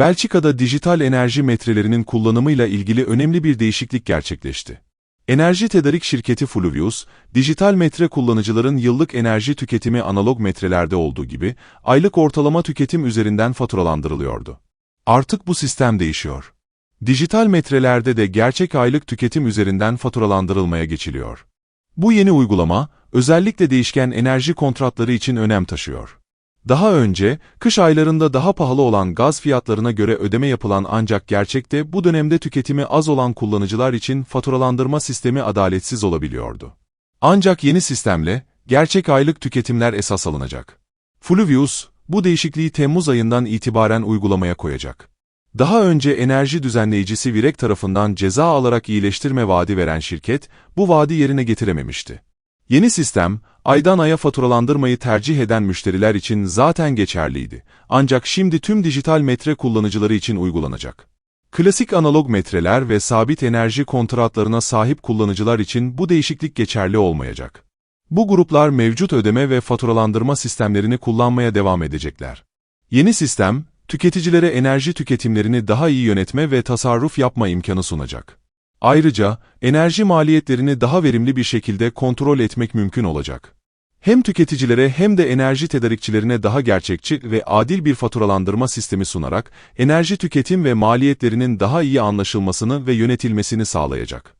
Belçika'da dijital enerji metrelerinin kullanımıyla ilgili önemli bir değişiklik gerçekleşti. Enerji tedarik şirketi Fluvius, dijital metre kullanıcıların yıllık enerji tüketimi analog metrelerde olduğu gibi, aylık ortalama tüketim üzerinden faturalandırılıyordu. Artık bu sistem değişiyor. Dijital metrelerde de gerçek aylık tüketim üzerinden faturalandırılmaya geçiliyor. Bu yeni uygulama, özellikle değişken enerji kontratları için önem taşıyor. Daha önce, kış aylarında daha pahalı olan gaz fiyatlarına göre ödeme yapılan ancak gerçekte bu dönemde tüketimi az olan kullanıcılar için faturalandırma sistemi adaletsiz olabiliyordu. Ancak yeni sistemle, gerçek aylık tüketimler esas alınacak. Fluvius, bu değişikliği Temmuz ayından itibaren uygulamaya koyacak. Daha önce enerji düzenleyicisi Virek tarafından ceza alarak iyileştirme vaadi veren şirket, bu vaadi yerine getirememişti. Yeni sistem, aydan aya faturalandırmayı tercih eden müşteriler için zaten geçerliydi. Ancak şimdi tüm dijital metre kullanıcıları için uygulanacak. Klasik analog metreler ve sabit enerji kontratlarına sahip kullanıcılar için bu değişiklik geçerli olmayacak. Bu gruplar mevcut ödeme ve faturalandırma sistemlerini kullanmaya devam edecekler. Yeni sistem, tüketicilere enerji tüketimlerini daha iyi yönetme ve tasarruf yapma imkanı sunacak. Ayrıca, enerji maliyetlerini daha verimli bir şekilde kontrol etmek mümkün olacak. Hem tüketicilere hem de enerji tedarikçilerine daha gerçekçi ve adil bir faturalandırma sistemi sunarak, enerji tüketim ve maliyetlerinin daha iyi anlaşılmasını ve yönetilmesini sağlayacak.